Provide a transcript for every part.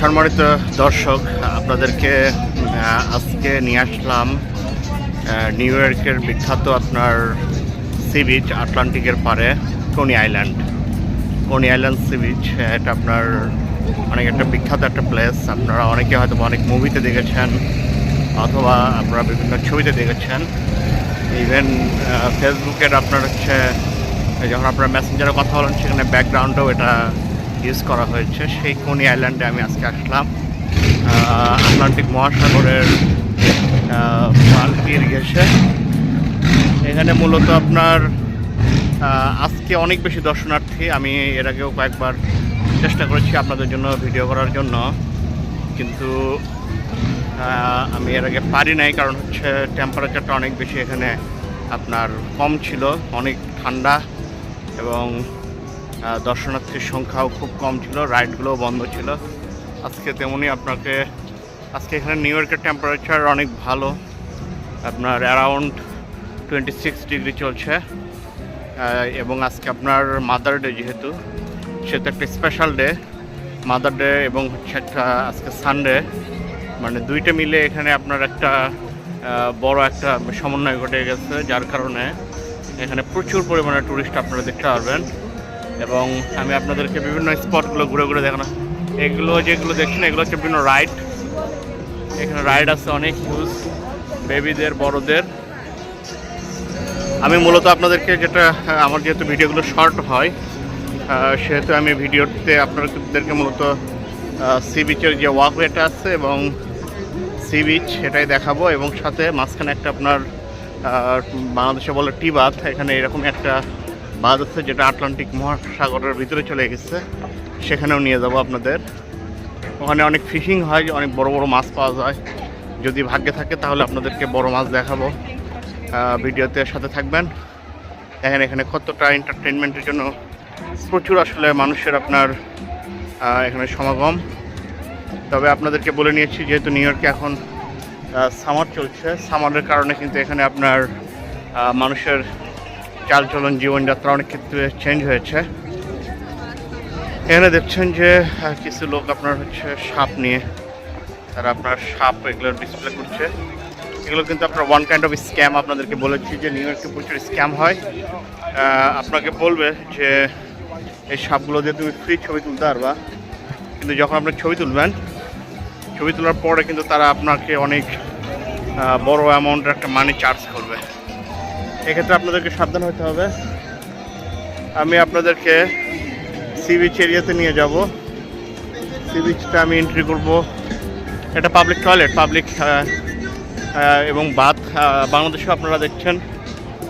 সম্মানিত দর্শক। আপনাদেরকে আজকে নিয়ে আসলাম নিউ ইয়র্কের বিখ্যাত আপনার সি বিচ, আটলান্টিকের পারে, Coney Island. Coney Island sea beach, এটা আপনার অনেক একটা বিখ্যাত একটা প্লেস আপনারা অনেকে হয়তো অনেক মুভিতে দেখেছেন, অথবা আপনারা বিভিন্ন ছবিতে দেখেছেন। ইভেন ফেসবুকের আপনার হচ্ছে, যখন আপনারা মেসেঞ্জারে কথা বলেন, সেখানে ব্যাকগ্রাউন্ডেও এটা ইউজ করা হয়েছে। সেই কোনি আইল্যান্ডে আমি আজকে আসলাম। আটলান্টিক মহাসাগরের পাল্টির ঘেসে এখানে মূলত আপনার আজকে অনেক বেশি দর্শনার্থী। আমি এর আগেও কয়েকবার চেষ্টা করেছি আপনাদের জন্য ভিডিও করার জন্য। কিন্তু আমি এর আগে পারি নাই কারণ হচ্ছে টেম্পারেচারটা অনেক বেশি এখানে আপনার কম ছিল, অনেক ঠান্ডা এবং দর্শনার্থীর সংখ্যাও খুব কম ছিল, রাইডগুলোও বন্ধ ছিল। আজকে তেমনই আপনাকে, আজকে এখানে নিউ ইয়র্কের টেম্পারেচার অনেক ভালো। আপনার অ্যারাউন্ড টোয়েন্টি সিক্স ডিগ্রি চলছে এবং আজকে আপনার মাদার ডে যেহেতু, সেহেতু একটা স্পেশাল ডে মাদার ডে এবং হচ্ছে একটা আজকে সানডে মানে দুইটা মিলে এখানে আপনার একটা বড় একটা সমন্বয় ঘটে গেছে, যার কারণে এখানে প্রচুর পরিমাণে টুরিস্ট আপনারা দেখতে পারবেন। এবং আমি আপনাদেরকে বিভিন্ন স্পটগুলো ঘুরে ঘুরে দেখানো। এগুলো যেগুলো দেখছেন, এগুলো হচ্ছে বিভিন্ন রাইড। এখানে রাইড আছে অনেক হিউজ বেবিদের, বড়দের। আমি মূলত আপনাদেরকে যেটা, আমার যেহেতু ভিডিওগুলো শর্ট হয় সেহেতু আমি ভিডিওতে আপনাদেরকে মূলত সি বিচের যে ওয়াকওয়েটা আছে এবং সি বিচ সেটাই দেখাবো এবং সাথে মাঝখানে একটা আপনার বাংলাদেশে বলে টি বাঁধ এখানে এরকম একটা বাঁধ আছে যেটা আটলান্টিক মহাসাগরের ভিতরে চলে গেছে। সেখানেও নিয়ে যাব আপনাদের। ওখানে অনেক ফিশিং হয়, অনেক বড় বড় মাছ পাওয়া যায়। যদি ভাগ্যে থাকে তাহলে আপনাদেরকে বড় মাছ দেখাবো। ভিডিওতে সাথে থাকবেন। দেখেন এখানে কতটা এন্টারটেনমেন্টের জন্য প্রচুর আসলে মানুষের আপনার এখানে সমাগম। তবে আপনাদেরকে বলে নিয়েছি, যেহেতু নিউ ইয়র্কে এখন সামার চলছে সামারের কারণে কিন্তু এখানে আপনার মানুষের চালচলন জীবনযাত্রা অনেক ক্ষেত্রে চেঞ্জ হয়েছে। এখানে দেখছেন যে কিছু লোক আপনার হচ্ছে সাপ নিয়ে, তারা আপনার সাপ এগুলো ডিসপ্লে করছে। এগুলো কিন্তু আপনার ওয়ান কাইন্ড অফ স্ক্যাম আপনাদেরকে বলেছি যে, নিউ ইয়র্কে প্রচুর স্ক্যাম হয়। আপনাকে বলবে যে, এই সাপগুলো দিয়ে তুমি ফ্রি ছবি তুলতে পারবা। কিন্তু যখন আপনি ছবি তুলবেন, ছবি তোলার পরে কিন্তু তারা আপনাকে অনেক বড় অ্যামাউন্টের একটা মানি চার্জ করবে এক্ষেত্রে আপনাদেরকে সাবধান হতে হবে। আমি আপনাদেরকে সি বিচ এরিয়াতে নিয়ে যাব। সি বিচটা আমি এন্ট্রি করব। এটা পাবলিক টয়লেট পাবলিক এবং বাথ বাংলাদেশেও আপনারা দেখছেন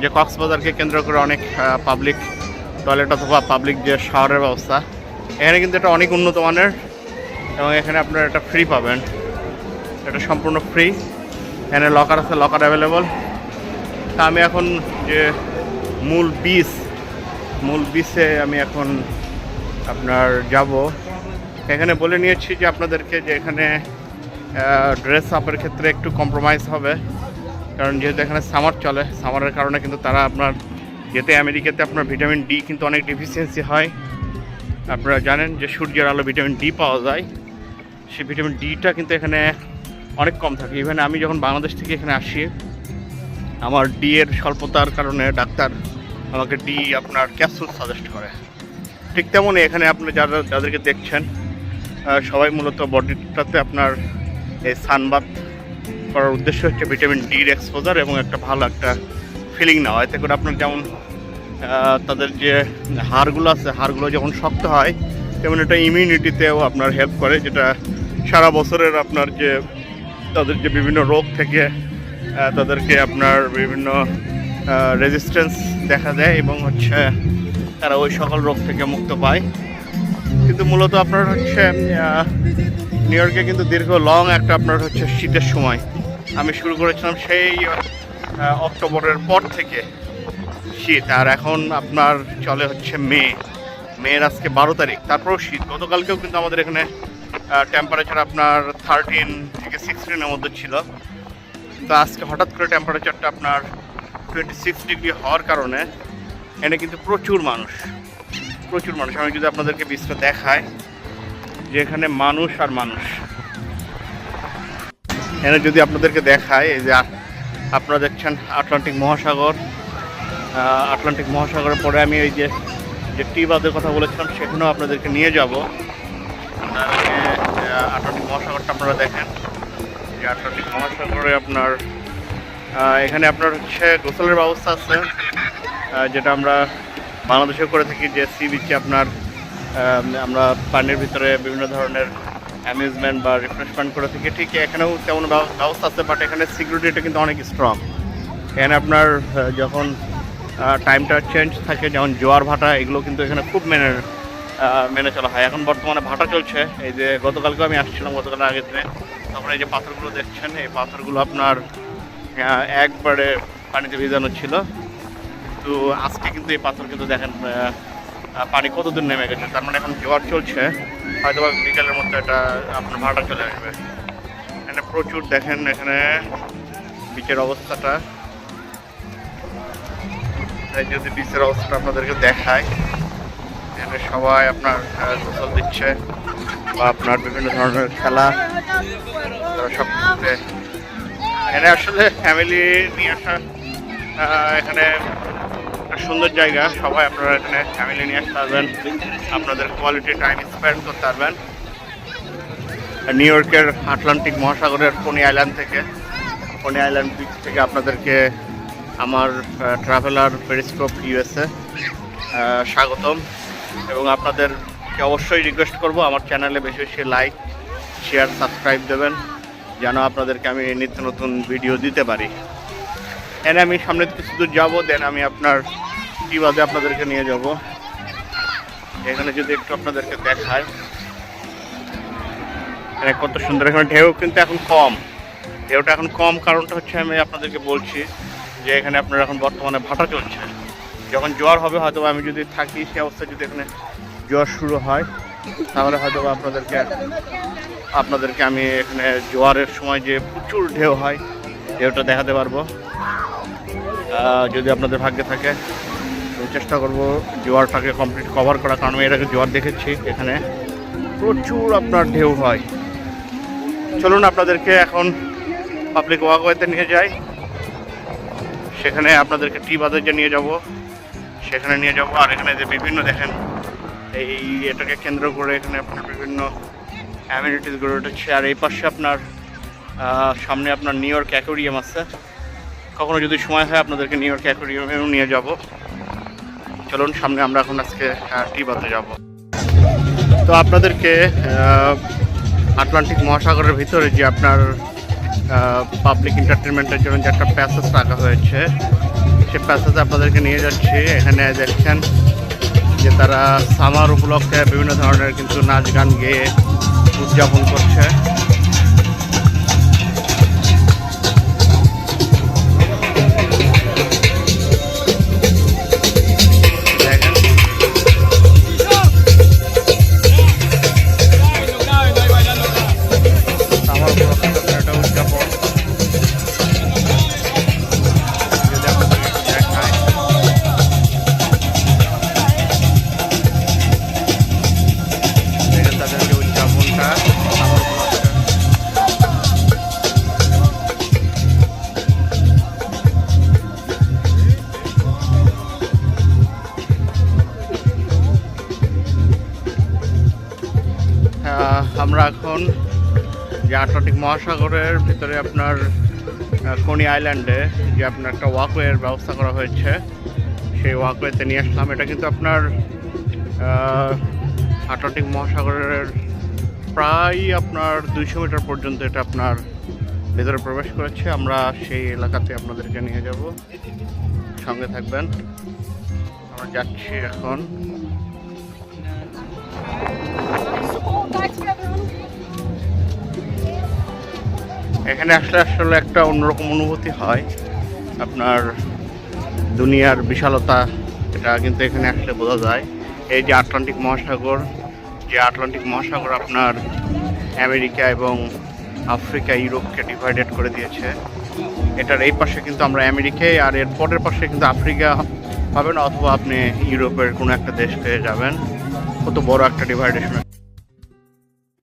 যে কক্সবাজারকে কেন্দ্র করে অনেক পাবলিক টয়লেট অথবা পাবলিক যে শাওয়ারের ব্যবস্থা, এখানে কিন্তু এটা অনেক উন্নত মানের এবং এখানে আপনারা এটা ফ্রি পাবেন। এটা সম্পূর্ণ ফ্রি এখানে লকার আছে লকার অ্যাভেলেবল তা আমি এখন যে মূল বিচ মূল বিচে আমি এখন আপনার যাব। এখানে বলে নিয়েছি যে আপনাদেরকে যে এখানে ড্রেস আপের ক্ষেত্রে একটু কম্প্রোমাইজ হবে। কারণ যেহেতু এখানে সামার চলে সামারের কারণে কিন্তু তারা আপনার যেতে আমেরিকাতে আপনার ভিটামিন ডি কিন্তু অনেক ডিফিসিয়েন্সি হয়। আপনারা জানেন যে সূর্যের আলো ভিটামিন ডি পাওয়া যায়। সেই ভিটামিন ডিটা কিন্তু এখানে অনেক কম থাকে। ইভেন আমি যখন বাংলাদেশ থেকে এখানে আসি আমার ডি এর স্বল্পতার কারণে ডাক্তার আমাকে ডি আপনার ক্যাপসুল সাজেস্ট করে। ঠিক তেমনই এখানে আপনি যারা যাদেরকে দেখছেন সবাই মূলত বডিটাতে আপনার এই সানবাত করার উদ্দেশ্য হচ্ছে ভিটামিন ডির এক্সপোজার এবং একটা ভালো একটা ফিলিং নেওয়া। এতে করে আপনার যেমন তাদের যে হাড়গুলো আছে, হাড়গুলো যখন শক্ত হয়, তেমন এটা ইমিউনিটিতেও আপনার হেল্প করে, যেটা সারা বছরের আপনার যে, তাদের যে বিভিন্ন রোগ থেকে তাদেরকে আপনার বিভিন্ন রেজিস্ট্যান্স দেখা দেয় এবং হচ্ছে তারা ওই সকল রোগ থেকে মুক্ত পায়। কিন্তু মূলত আপনার হচ্ছে নিউ ইয়র্কে কিন্তু দীর্ঘ লং একটা আপনার হচ্ছে শীতের সময়। আমি শুরু করেছিলাম সেই অক্টোবরের পর থেকে শীত। আর এখন আপনার চলে হচ্ছে মে। মেয়ের আজকে বারো তারিখ, তারপরেও শীত। গতকালকেও কিন্তু আমাদের এখানে টেম্পারেচার আপনার থার্টিন থেকে সিক্সটিনের মধ্যে ছিল। তো আজকে হঠাৎ করে টেম্পারেচারটা আপনার টোয়েন্টি সিক্স ডিগ্রি হওয়ার কারণে এনে কিন্তু প্রচুর মানুষ প্রচুর মানুষ। আমি যদি আপনাদেরকে বীজটা দেখাই, যে এখানে মানুষ আর মানুষ। এনে যদি আপনাদেরকে দেখায় এই যে আপনারা দেখছেন আটলান্টিক মহাসাগর। আটলান্টিক মহাসাগরের পরে আমি এই যে যে টি বাদের কথা বলেছিলাম, সেখানেও আপনাদেরকে নিয়ে যাব। আটলান্টিক মহাসাগরটা আপনারা দেখেন। যে আটলান্টিক মহাসাগরে আপনার এখানে আপনার হচ্ছে গোসলের ব্যবস্থা আছে যেটা আমরা বাংলাদেশে করে থাকি, যে সি বিচে আপনার আমরা পানির ভিতরে বিভিন্ন ধরনের অ্যামিউজমেন্ট বা রিফ্রেশমেন্ট করে থাকি। ঠিক এখানেও তেমন ব্যবস্থা আছে বাট এখানে সিকিউরিটিটা কিন্তু অনেক স্ট্রং এখানে আপনার যখন টাইমটা চেঞ্জ থাকে, যেমন জোয়ার ভাটা, এগুলো কিন্তু এখানে খুব মেনে মেনে চলা হয়। এখন বর্তমানে ভাটা চলছে। এই যে গতকালকেও আমি আসছিলাম গতকাল আগের দিনে। তখন এই যে পাথরগুলো দেখছেন, এই পাথরগুলো আপনার একবারে পানিতে ভিজানো ছিল। তো আজকে কিন্তু এই পাথর কিন্তু দেখেন পানি কতদূর নেমে গেছে, তার মানে এখন জোয়ার চলছে। হয়তো বা বিকালের মধ্যে এটা আপনার ভাটা চলে আসবে। এখানে প্রচুর দেখেন, এখানে বিচের অবস্থাটা। যদি বিচের অবস্থাটা আপনাদেরকে দেখায়, এখানে সবাই আপনার গোসল দিচ্ছে বা আপনার বিভিন্ন ধরনের খেলা। সব করতে এখানে আসলে ফ্যামিলি নিয়ে আসা এখানে সুন্দর জায়গা। সবাই আপনারা এখানে ফ্যামিলি নিয়ে আসতে পারবেন। আপনাদের কোয়ালিটি টাইম স্পেন্ড করতে পারবেন। নিউ ইয়র্কের আটলান্টিক মহাসাগরের ফোনি আইল্যান্ড থেকে। ফোনি আইল্যান্ড বিচ থেকে আপনাদেরকে আমার ট্রাভেলার পেরিস্কোপ ইউএসএ স্বাগতম। এবং আপনাদেরকে অবশ্যই রিকোয়েস্ট করব, আমার চ্যানেলে বেশি বেশি লাইক শেয়ার সাবস্ক্রাইব দেবেন। যেন আপনাদেরকে আমি নিত্য নতুন ভিডিও দিতে পারি। এনে আমি সামনে কিছু দূর যাব দেন আমি আপনার কি বাদে আপনাদেরকে নিয়ে যাব। এখানে যদি একটু আপনাদেরকে দেখায়। এখানে কত সুন্দর এখানে ঢেউ, কিন্তু এখন কম। ঢেউটা এখন কম, কারণটা হচ্ছে আমি আপনাদেরকে বলছি যে এখানে আপনার এখন বর্তমানে ভাটা চলছে। যখন জ্বর হবে হয়তো আমি যদি থাকি, সে অবস্থায় যদি এখানে জ্বর শুরু হয় তাহলে হয়তো আপনাদেরকে আপনাদেরকে আমি এখানে জোয়ারের সময় যে প্রচুর ঢেউ হয়, ঢেউটা দেখাতে পারব। যদি আপনাদের ভাগ্যে থাকে চেষ্টা করব জোয়ারটাকে কমপ্লিট কভার করা, কারণ আমি আগে জোয়ার দেখেছি এখানে। প্রচুর আপনার ঢেউ হয়। চলুন আপনাদেরকে এখন পাবলিক ওয়াকওয়েতে নিয়ে যাই। সেখানে আপনাদেরকে টি বাজারে নিয়ে যাব। সেখানে নিয়ে যাব। আর এখানে যে বিভিন্ন দেখেন এই এটাকে কেন্দ্র করে এখানে আপনার বিভিন্ন অ্যামিনিটিস গড়ে উঠেছে। আর এই পাশে আপনার সামনে আপনার নিউ ইয়র্ক অ্যাকোরিয়াম আছে। কখনো যদি সময় হয় আপনাদেরকে নিউ ইয়র্ক অ্যাকোরিয়ামেও নিয়ে যাব। চলুন, সামনে আমরা এখন আজকে টি বাতে যাব। তো আপনাদেরকে আটলান্টিক মহাসাগরের ভিতরে যে আপনার পাবলিক এন্টারটেনমেন্টের জন্য যে একটা প্যাসেজ রাখা হয়েছে, সে প্যাসেজে আপনাদেরকে নিয়ে যাচ্ছি। এখানে দেখছেন যে তারা সামার উপলক্ষে বিভিন্ন ধরনের কিন্তু নাচ গান গেয়ে উদযাপন করছে। আটলান্টিক মহাসাগরের ভিতরে আপনার কোনি আইল্যান্ডে যে আপনার একটা ওয়াকওয়ের ব্যবস্থা করা হয়েছে, সেই ওয়াকওয়েতে নিয়ে আসলাম। এটা কিন্তু আপনার আটলান্টিক মহাসাগরের প্রায় আপনার দুইশো মিটার পর্যন্ত এটা আপনার ভেতরে প্রবেশ করেছে। আমরা সেই এলাকাতে আপনাদেরকে নিয়ে যাব। সঙ্গে থাকবেন। আমরা যাচ্ছি এখন। এখানে আসলে আসলে একটা অন্যরকম অনুভূতি হয়। আপনার দুনিয়ার বিশালতা, এটা কিন্তু এখানে আসলে বোঝা যায়। এই যে আটলান্টিক মহাসাগর, যে আটলান্টিক মহাসাগর আপনার আমেরিকা এবং আফ্রিকা, ইউরোপকে ডিভাইডেড করে দিয়েছে। এটার এই পাশে কিন্তু আমরা আমেরিকায়, আর এর পরের পাশে কিন্তু আফ্রিকা পাবেন, অথবা আপনি ইউরোপের কোনো একটা দেশ পেয়ে যাবেন। কত বড় একটা ডিভাইডেশন